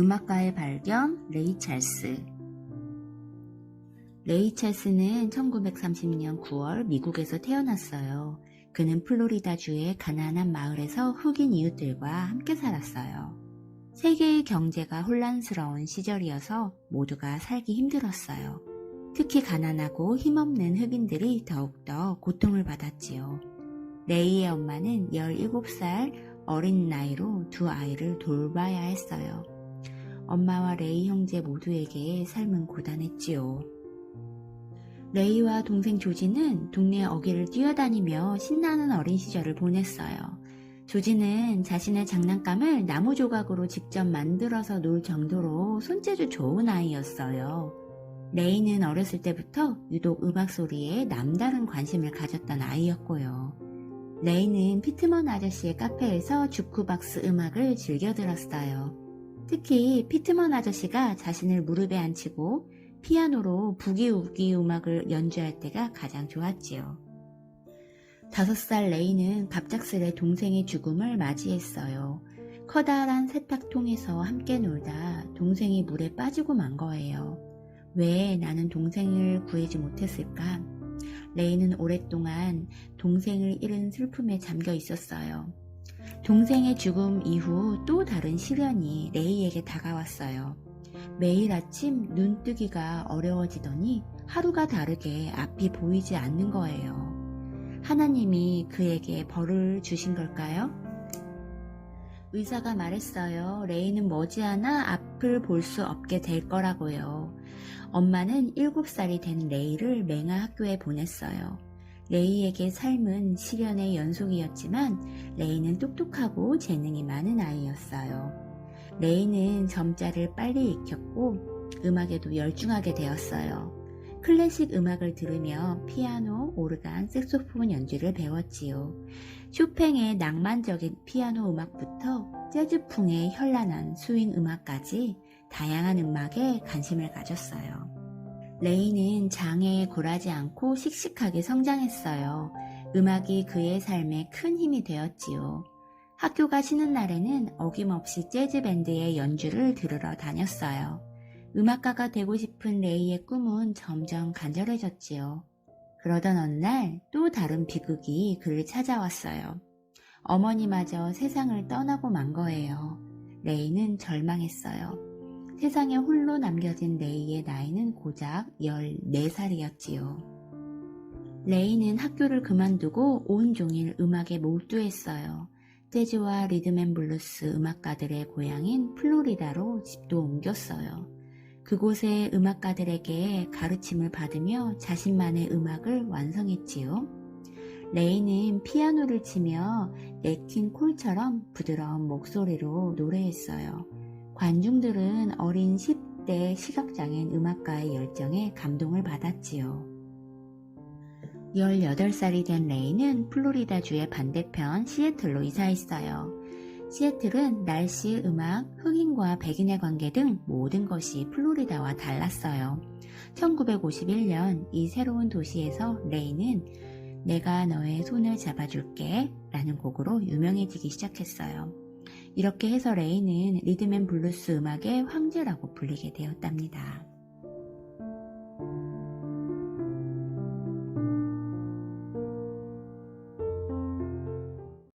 음악가의 발견 레이 찰스 레이 찰스는 1930년 9월 미국에서 태어났어요. 그는 플로리다주의 가난한 마을에서 흑인 이웃들과 함께 살았어요. 세계의 경제가 혼란스러운 시절이어서 모두가 살기 힘들었어요. 특히 가난하고 힘없는 흑인들이 더욱더 고통을 받았지요. 레이의 엄마는 17살 어린 나이로 두 아이를 돌봐야 했어요. 엄마와 레이 형제 모두에게 삶은 고단했지요. 레이와 동생 조지는 동네 어귀를 뛰어다니며 신나는 어린 시절을 보냈어요. 조지는 자신의 장난감을 나무 조각으로 직접 만들어서 놀 정도로 손재주 좋은 아이였어요. 레이는 어렸을 때부터 유독 음악 소리에 남다른 관심을 가졌던 아이였고요. 레이는 피트먼 아저씨의 카페에서 주크박스 음악을 즐겨 들었어요. 특히 피트먼 아저씨가 자신을 무릎에 앉히고 피아노로 부기우기 음악을 연주할 때가 가장 좋았지요. 다섯 살 레이는 갑작스레 동생의 죽음을 맞이했어요. 커다란 세탁통에서 함께 놀다 동생이 물에 빠지고 만 거예요. 왜 나는 동생을 구해지 못했을까? 레이는 오랫동안 동생을 잃은 슬픔에 잠겨 있었어요. 동생의 죽음 이후 또 다른 시련이 레이에게 다가왔어요. 매일 아침 눈 뜨기가 어려워지더니 하루가 다르게 앞이 보이지 않는 거예요. 하나님이 그에게 벌을 주신 걸까요? 의사가 말했어요. 레이는 머지않아 앞을 볼 수 없게 될 거라고요. 엄마는 7살이 된 레이를 맹아 학교에 보냈어요. 레이에게 삶은 시련의 연속이었지만 레이는 똑똑하고 재능이 많은 아이였어요. 레이는 점자를 빨리 익혔고 음악에도 열중하게 되었어요. 클래식 음악을 들으며 피아노, 오르간, 색소폰 연주를 배웠지요. 쇼팽의 낭만적인 피아노 음악부터 재즈풍의 현란한 스윙 음악까지 다양한 음악에 관심을 가졌어요. 레이는 장애에 굴하지 않고 씩씩하게 성장했어요. 음악이 그의 삶에 큰 힘이 되었지요. 학교가 쉬는 날에는 어김없이 재즈 밴드의 연주를 들으러 다녔어요. 음악가가 되고 싶은 레이의 꿈은 점점 간절해졌지요. 그러던 어느 날 또 다른 비극이 그를 찾아왔어요. 어머니마저 세상을 떠나고 만 거예요. 레이는 절망했어요. 세상에 홀로 남겨진 레이의 나이는 고작 14살이었지요. 레이는 학교를 그만두고 온종일 음악에 몰두했어요. 재즈와 리듬앤블루스 음악가들의 고향인 플로리다로 집도 옮겼어요. 그곳의 음악가들에게 가르침을 받으며 자신만의 음악을 완성했지요. 레이는 피아노를 치며 네킨 콜처럼 부드러운 목소리로 노래했어요. 관중들은 어린 10대 시각장애인 음악가의 열정에 감동을 받았지요. 18살이 된 레이는 플로리다주의 반대편 시애틀로 이사했어요. 시애틀은 날씨, 음악, 흑인과 백인의 관계 등 모든 것이 플로리다와 달랐어요. 1951년 이 새로운 도시에서 레이는 내가 너의 손을 잡아줄게 라는 곡으로 유명해지기 시작했어요. 이렇게 해서 레이는 리듬앤 블루스 음악의 황제라고 불리게 되었답니다.